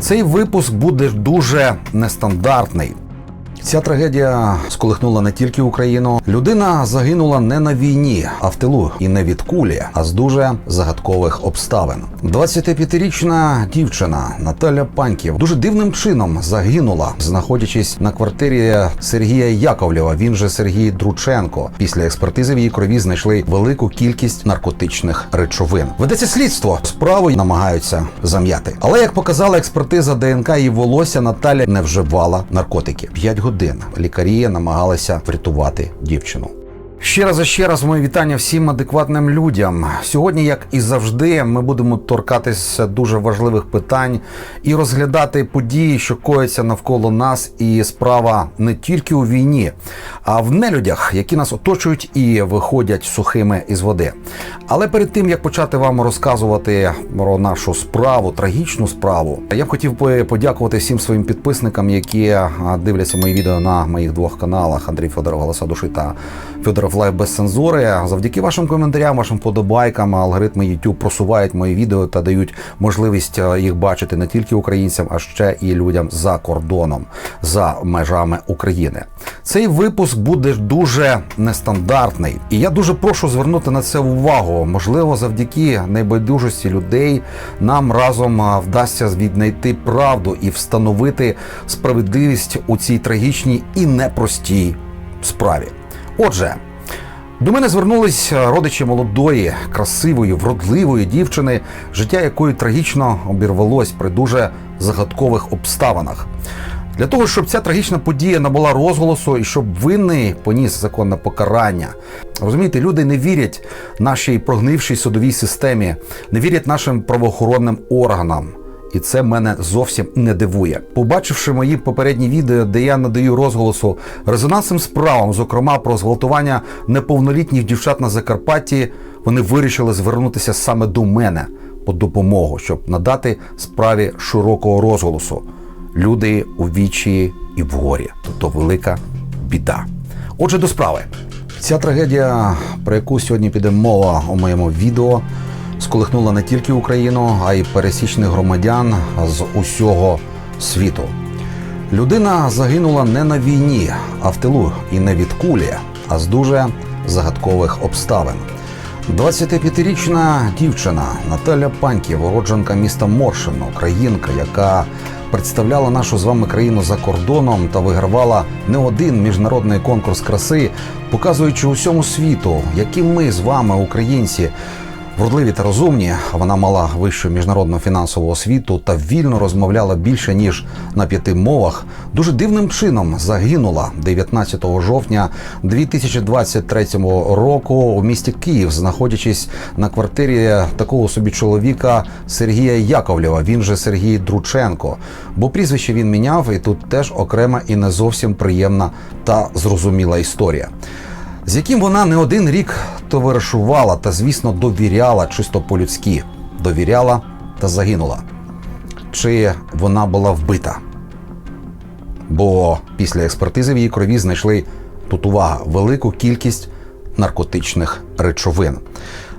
Цей випуск буде дуже нестандартний. Ця трагедія сколихнула не тільки Україну. Людина загинула не на війні, а в тилу і не від кулі, а з дуже загадкових обставин. 25-річна дівчина Наталя Паньків дуже дивним чином загинула, знаходячись на квартирі Сергія Яковлєва. Він же Сергій Друченко. Після експертизи в її крові знайшли велику кількість наркотичних речовин. Ведеться слідство. Справу намагаються зам'яти. Але як показала експертиза ДНК, її волосся Наталя не вживала наркотики. П'ять годин лікарі намагалися врятувати дівчину. Ще раз і ще раз моє вітання всім адекватним людям. Сьогодні, як і завжди, ми будемо торкатися дуже важливих питань і розглядати події, що кояться навколо нас. І справа не тільки у війні, а в нелюдях, які нас оточують і виходять сухими із води. Але перед тим як почати вам розказувати про нашу справу, трагічну справу, я б хотів би подякувати всім своїм підписникам, які дивляться мої відео на моїх двох каналах Андрій Федоров Голоса Душі та Федоров Лайв без цензури. Завдяки вашим коментарям, вашим подобайкам, алгоритми YouTube просувають мої відео та дають можливість е, їх бачити не тільки українцям, а ще і людям за кордоном, за межами України. Цей випуск буде дуже нестандартний, і я дуже прошу звернути на це увагу. Можливо, завдяки найбайдужості людей нам разом вдасться віднайти правду і встановити справедливість у цій трагічній і непростій справі. Отже. До мене звернулись родичі молодої, красивої, вродливої дівчини, життя якої трагічно обірвалось при дуже загадкових обставинах. Для того, щоб ця трагічна подія набула розголосу і щоб винний поніс законне покарання. Розумієте, люди не вірять нашій прогнившій судовій системі, не вірять нашим правоохоронним органам. І це мене зовсім не дивує. Побачивши мої попередні відео, де я надаю розголосу резонансним справам, зокрема про зґвалтування неповнолітніх дівчат на Закарпатті, вони вирішили звернутися саме до мене по допомогу, щоб надати справі широкого розголосу. Люди у вічі і в горі, тобто велика біда. Отже, до справи. Ця трагедія, про яку сьогодні піде мова у моєму відео, сколихнула не тільки Україну, а й пересічних громадян з усього світу. Людина загинула не на війні, а в тилу і не від кулі, а з дуже загадкових обставин. 25-річна дівчина Наталя Паньків, уродженка міста Моршин, українка, яка представляла нашу з вами країну за кордоном та вигравала не один міжнародний конкурс краси, показуючи усьому світу, які ми з вами, українці, Вродливі та розумні, вона мала вищу міжнародну фінансову освіту та вільно розмовляла більше ніж на п'яти мовах. Дуже дивним чином загинула 19 жовтня 2023 року у місті Київ, знаходячись на квартирі такого собі чоловіка Сергія Яковлєва. Він же Сергій Друченко. Бо прізвище він міняв, і тут теж окрема і не зовсім приємна та зрозуміла історія з яким вона не один рік товаришувала та, звісно, довіряла чисто по-людськи, довіряла та загинула. Чи вона була вбита? Бо після експертизи в її крові знайшли тут увага велику кількість наркотичних речовин.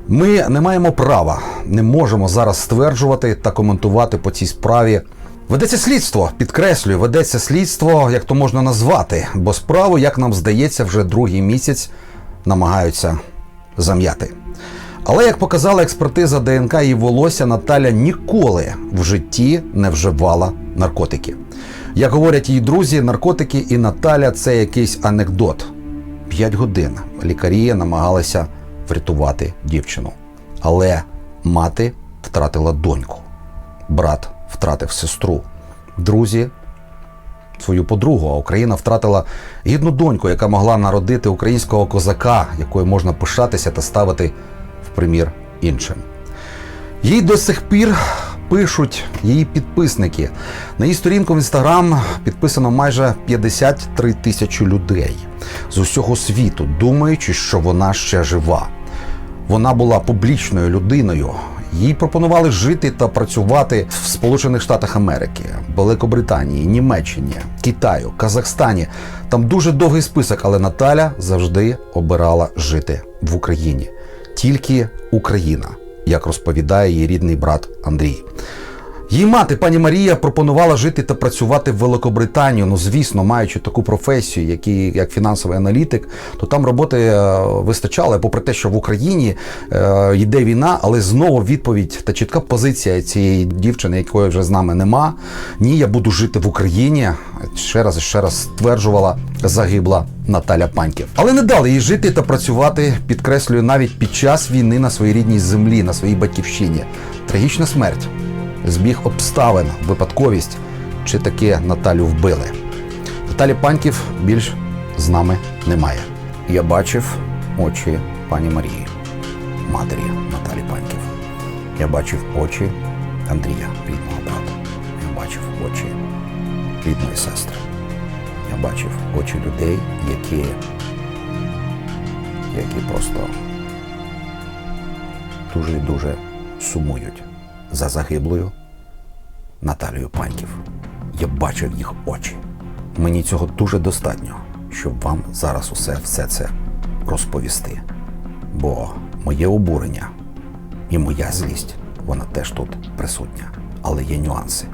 Ми не маємо права, не можемо зараз стверджувати та коментувати по цій справі. Ведеться слідство, підкреслюю, ведеться слідство, як то можна назвати, бо справу, як нам здається, вже другий місяць намагаються зам'яти. Але як показала експертиза ДНК її волосся, Наталя ніколи в житті не вживала наркотики. Як говорять її друзі, наркотики і Наталя це якийсь анекдот. П'ять годин лікарі намагалися врятувати дівчину. Але мати втратила доньку, брат втратив сестру, друзі. Свою подругу, а Україна втратила гідну доньку, яка могла народити українського козака, якою можна пишатися та ставити в примір іншим. Їй до сих пір пишуть її підписники. На її сторінку в інстаграм підписано майже 53 тисячі людей з усього світу, думаючи, що вона ще жива. Вона була публічною людиною. Їй пропонували жити та працювати в Сполучених Штатах Америки, Великобританії, Німеччині, Китаю, Казахстані. Там дуже довгий список, але Наталя завжди обирала жити в Україні. Тільки Україна, як розповідає її рідний брат Андрій. Її мати, пані Марія, пропонувала жити та працювати в Великобританію. Ну, звісно, маючи таку професію, як, як фінансовий аналітик, то там роботи е, вистачало, попри те, що в Україні е, йде війна, але знову відповідь та чітка позиція цієї дівчини, якої вже з нами нема. Ні, я буду жити в Україні. Ще раз і ще раз стверджувала загибла Наталя Паньків. Але не дали їй жити та працювати, підкреслюю, навіть під час війни на своїй рідній землі, на своїй батьківщині. Трагічна смерть збіг обставин, випадковість чи таки Наталю вбили. Наталі Паньків більш з нами немає. Я бачив очі пані Марії, матері Наталі Паньків. Я бачив очі Андрія, рідного брата. Я бачив очі рідної сестри. Я бачив очі людей, які, які просто дуже і дуже сумують за загиблою Наталією Паньків. Я бачив їх очі. Мені цього дуже достатньо, щоб вам зараз усе все це розповісти. Бо моє обурення і моя злість, вона теж тут присутня. Але є нюанси.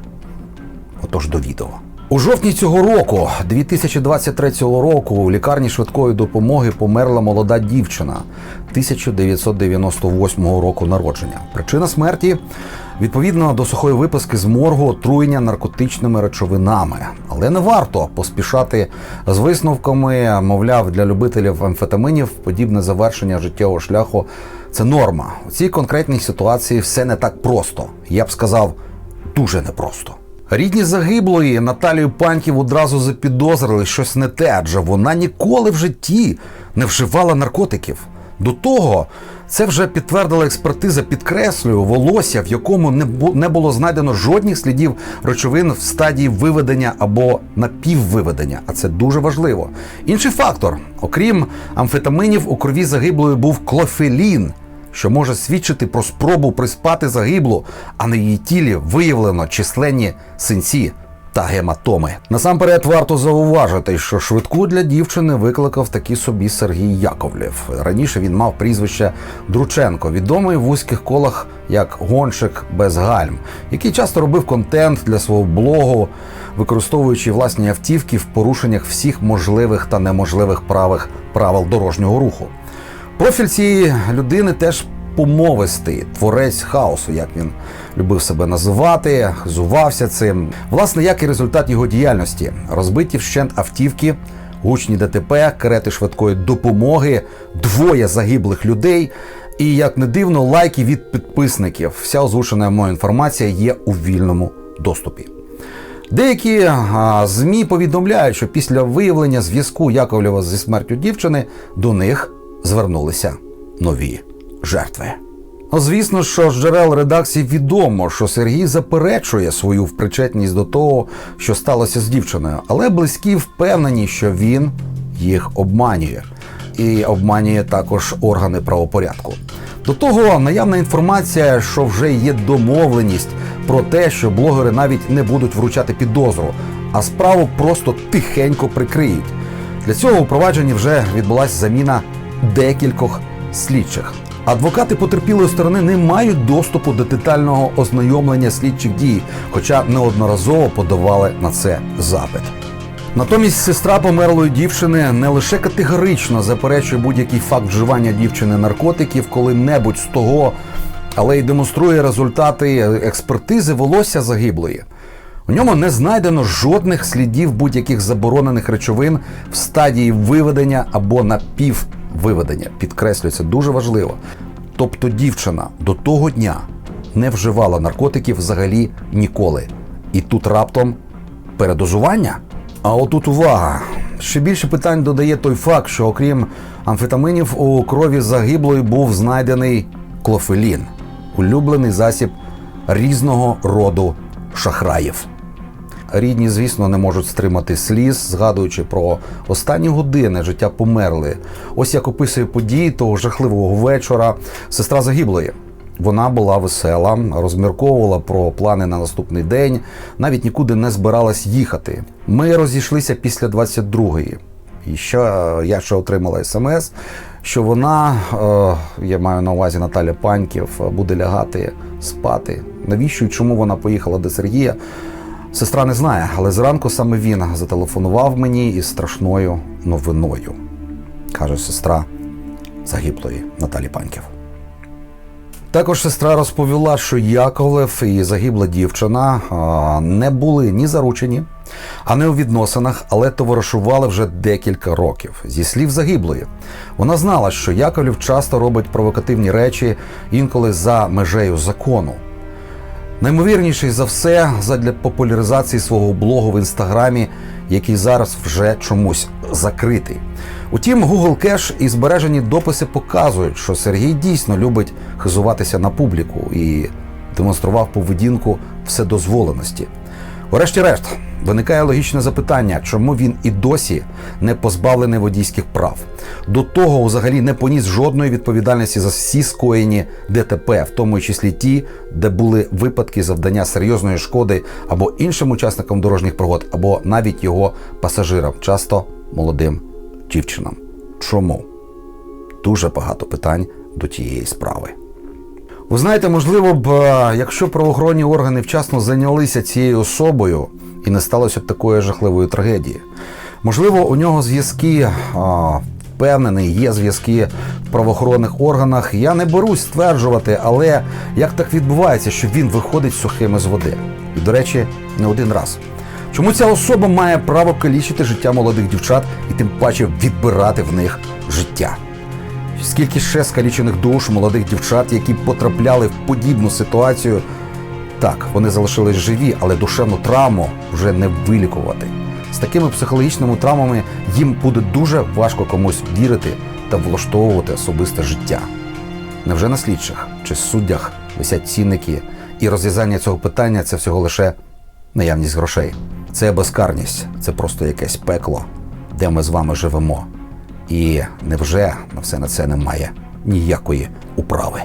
Отож до відео. У жовтні цього року, 2023 року, у лікарні швидкої допомоги померла молода дівчина 1998 року народження. Причина смерті відповідно до сухої виписки з моргу отруєння наркотичними речовинами. Але не варто поспішати з висновками. Мовляв, для любителів амфетаминів подібне завершення життєвого шляху це норма. У цій конкретній ситуації все не так просто. Я б сказав, дуже непросто. Рідні загиблої Наталію Паньків одразу запідозрили щось не те, адже вона ніколи в житті не вживала наркотиків. До того це вже підтвердила експертиза, підкреслюю, волосся, в якому не було знайдено жодних слідів речовин в стадії виведення або напіввиведення. А це дуже важливо. Інший фактор, окрім амфетаминів, у крові загиблої був клофелін що може свідчити про спробу приспати загиблу, а на її тілі виявлено численні синці та гематоми. Насамперед варто зауважити, що швидку для дівчини викликав такий собі Сергій Яковлєв. Раніше він мав прізвище Друченко, відомий в вузьких колах як гонщик без гальм, який часто робив контент для свого блогу, використовуючи власні автівки в порушеннях всіх можливих та неможливих правих правил дорожнього руху. Профіль цієї людини теж помовистий, творець хаосу, як він любив себе називати, зувався цим. Власне, як і результат його діяльності: розбиті вщент автівки, гучні ДТП, карети швидкої допомоги, двоє загиблих людей. І як не дивно, лайки від підписників. Вся озвучена мною інформація є у вільному доступі. Деякі а, ЗМІ повідомляють, що після виявлення зв'язку Яковлєва зі смертю дівчини до них звернулися нові жертви. Ну, Звісно, що з джерел редакції відомо, що Сергій заперечує свою причетність до того, що сталося з дівчиною, але близькі впевнені, що він їх обманює і обманює також органи правопорядку. До того наявна інформація, що вже є домовленість про те, що блогери навіть не будуть вручати підозру, а справу просто тихенько прикриють. Для цього у провадженні вже відбулася заміна декількох слідчих. Адвокати потерпілої сторони не мають доступу до детального ознайомлення слідчих дій, хоча неодноразово подавали на це запит. Натомість сестра померлої дівчини не лише категорично заперечує будь-який факт вживання дівчини наркотиків коли-небудь з того, але й демонструє результати експертизи волосся загиблої. У ньому не знайдено жодних слідів будь-яких заборонених речовин в стадії виведення або напіввиведення. Підкреслюю, це дуже важливо. Тобто дівчина до того дня не вживала наркотиків взагалі ніколи. І тут раптом передозування. А отут увага. Ще більше питань додає той факт, що окрім амфетаминів у крові загиблої був знайдений клофелін, улюблений засіб різного роду шахраїв. Рідні, звісно, не можуть стримати сліз, згадуючи про останні години життя померли. Ось як описує події того жахливого вечора сестра загиблої. Вона була весела, розмірковувала про плани на наступний день, навіть нікуди не збиралась їхати. Ми розійшлися після 22-ї. І ще я ще отримала смс, що вона, е, я маю на увазі Наталя Паньків, буде лягати спати. Навіщо і чому вона поїхала до Сергія? Сестра не знає, але зранку саме він зателефонував мені із страшною новиною, каже сестра загиблої Наталі Паньків. Також сестра розповіла, що Яковлев і загибла дівчина не були ні заручені, а не у відносинах, але товаришували вже декілька років. Зі слів загиблої, вона знала, що Яковлев часто робить провокативні речі інколи за межею закону. Наймовірніший за все задля популяризації свого блогу в інстаграмі, який зараз вже чомусь закритий. Утім, Google Кеш і збережені дописи показують, що Сергій дійсно любить хизуватися на публіку і демонстрував поведінку вседозволеності. Врешті-решт, виникає логічне запитання, чому він і досі не позбавлений водійських прав. До того взагалі не поніс жодної відповідальності за всі скоєні ДТП, в тому числі ті, де були випадки завдання серйозної шкоди або іншим учасникам дорожніх пригод, або навіть його пасажирам, часто молодим дівчинам. Чому? Дуже багато питань до тієї справи. Ви знаєте, можливо б, е, якщо правоохоронні органи вчасно зайнялися цією особою і не сталося б такої жахливої трагедії. Можливо, у нього зв'язки, впевнений, є зв'язки в правоохоронних органах. Я не берусь стверджувати, але як так відбувається, що він виходить сухими з води? І, до речі, не один раз. Чому ця особа має право калічити життя молодих дівчат і тим паче відбирати в них життя? Скільки ще скалічених душ молодих дівчат, які потрапляли в подібну ситуацію, так, вони залишились живі, але душевну травму вже не вилікувати. З такими психологічними травмами їм буде дуже важко комусь вірити та влаштовувати особисте життя. Невже на слідчих чи суддях висять цінники, і розв'язання цього питання це всього лише наявність грошей? Це безкарність, це просто якесь пекло, де ми з вами живемо. І невже на все на це немає ніякої управи?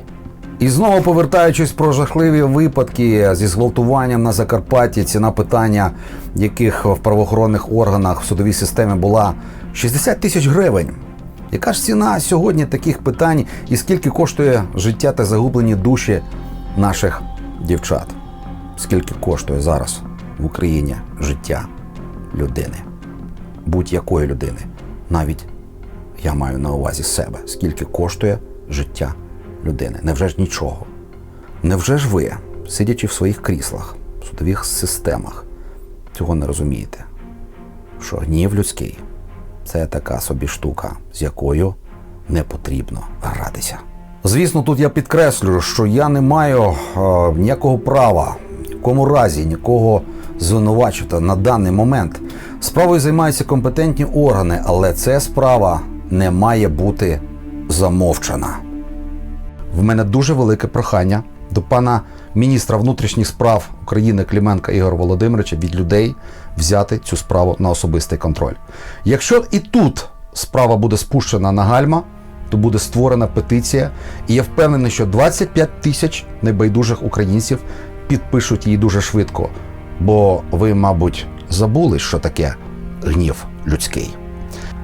І знову повертаючись про жахливі випадки зі зґвалтуванням на Закарпатті, ціна питання, яких в правоохоронних органах в судовій системі була 60 тисяч гривень. Яка ж ціна сьогодні таких питань і скільки коштує життя та загублені душі наших дівчат? Скільки коштує зараз в Україні життя людини? Будь-якої людини, навіть я маю на увазі себе, скільки коштує життя людини. Невже ж нічого? Невже ж ви, сидячи в своїх кріслах, в судових системах, цього не розумієте? Що гнів людський це така собі штука, з якою не потрібно гратися. Звісно, тут я підкреслюю, що я не маю е, ніякого права, в якому разі нікого звинувачувати на даний момент. Справою займаються компетентні органи, але ця справа не має бути замовчана. В мене дуже велике прохання до пана міністра внутрішніх справ України Клименка Ігоря Володимировича від людей взяти цю справу на особистий контроль. Якщо і тут справа буде спущена на гальма, то буде створена петиція, і я впевнений, що 25 тисяч небайдужих українців підпишуть її дуже швидко. Бо ви, мабуть, забули, що таке гнів людський.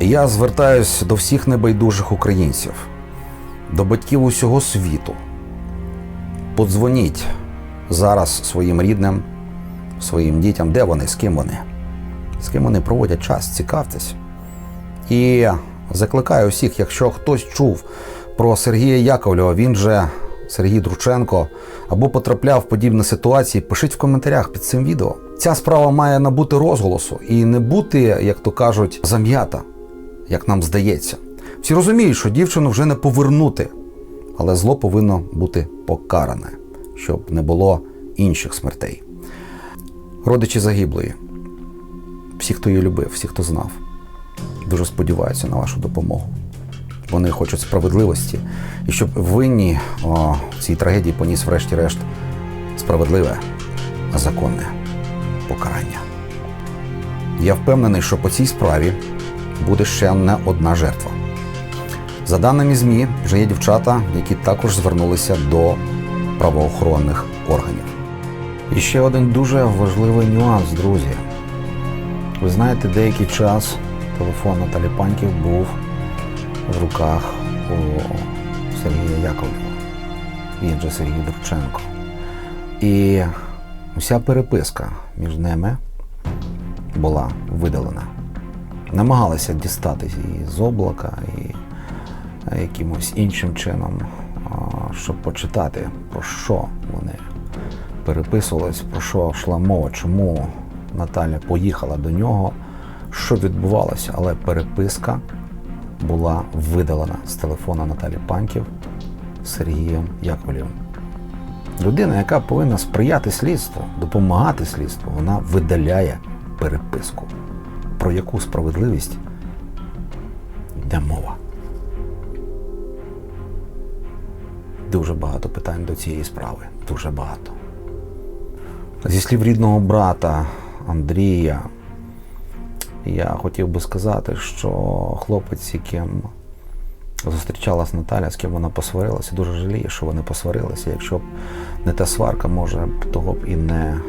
Я звертаюсь до всіх небайдужих українців, до батьків усього світу. Подзвоніть зараз своїм рідним, своїм дітям, де вони, з ким вони, з ким вони проводять час, цікавтесь. І закликаю всіх, якщо хтось чув про Сергія Яковлєва, він же Сергій Друченко, або потрапляв в подібні ситуації, пишіть в коментарях під цим відео. Ця справа має набути розголосу і не бути, як то кажуть, зам'ята, як нам здається. Всі розуміють, що дівчину вже не повернути, але зло повинно бути покаране, щоб не було інших смертей. Родичі загиблої, всі, хто її любив, всі, хто знав, дуже сподіваються на вашу допомогу. Вони хочуть справедливості, і щоб винні о, цій трагедії поніс, врешті-решт, справедливе, законне покарання. Я впевнений, що по цій справі буде ще не одна жертва. За даними ЗМІ, вже є дівчата, які також звернулися до правоохоронних органів. І ще один дуже важливий нюанс, друзі. Ви знаєте, деякий час телефон Наталі Паньків був в руках у Сергія Яковлєва, він же Сергій Дурченко. І вся переписка між ними була видалена. Намагалися дістати її з облака і якимось іншим чином, щоб почитати, про що вони переписувались, про що йшла мова, чому Наталя поїхала до нього, що відбувалося, але переписка була видалена з телефона Наталі Панків Сергієм Яковлєвим. Людина, яка повинна сприяти слідству, допомагати слідству, вона видаляє переписку. Про яку справедливість йде мова? Дуже багато питань до цієї справи. Дуже багато. Зі слів рідного брата Андрія, я хотів би сказати, що хлопець, яким зустрічалась Наталя, з ким вона посварилася, дуже жаліє, що вони посварилися. Якщо б не та сварка, може того б і не,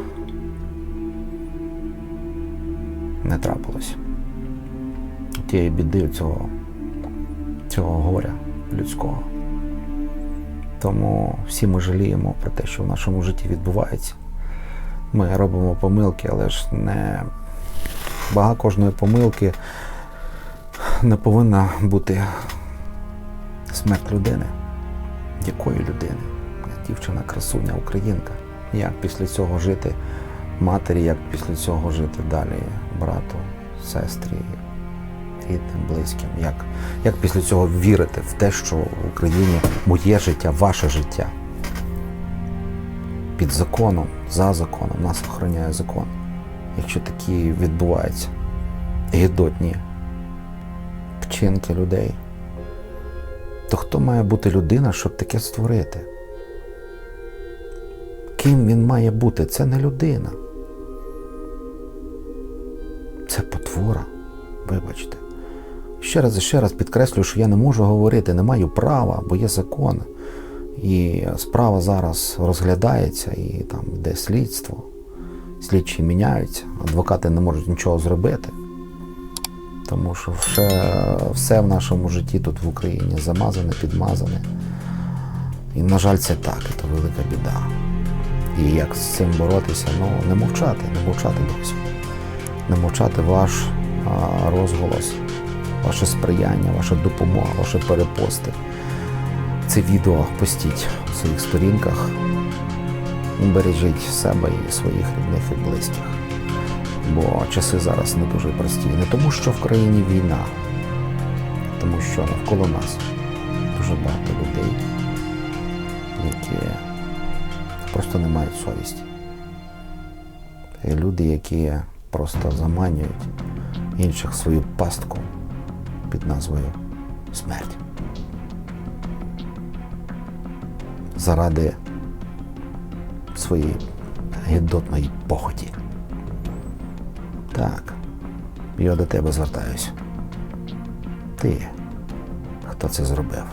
не трапилось. Тієї біди цього, цього горя людського. Тому всі ми жаліємо про те, що в нашому житті відбувається. Ми робимо помилки, але ж не вага кожної помилки не повинна бути смерть людини. Якої людини? Дівчина, красуня, українка. Як після цього жити матері, як після цього жити далі брату, сестрі, рідним, близьким? Як, як після цього вірити в те, що в Україні моє життя, ваше життя? Під законом, за законом, нас охороняє закон. Якщо такі відбуваються гідотні вчинки людей, то хто має бути людина, щоб таке створити? Ким він має бути? Це не людина. Це потвора. Вибачте. Ще раз і ще раз підкреслюю, що я не можу говорити, не маю права, бо є закон. І справа зараз розглядається, і там йде слідство. Слідчі міняються, адвокати не можуть нічого зробити. Тому що все, все в нашому житті тут в Україні замазане, підмазане. І, на жаль, це так, це велика біда. І як з цим боротися? Ну, не мовчати, не мовчати досі. Не мовчати ваш а, розголос, ваше сприяння, ваша допомога, ваші перепости. Це відео постіть у своїх сторінках. Бережіть себе і своїх рідних і близьких. Бо часи зараз не дуже прості. Не тому, що в країні війна, а тому що навколо нас дуже багато людей, які просто не мають совісті. І люди, які просто заманюють інших свою пастку під назвою смерть. Заради своєї гідотної похоті. Так, я до тебе звертаюсь. Ти, хто це зробив?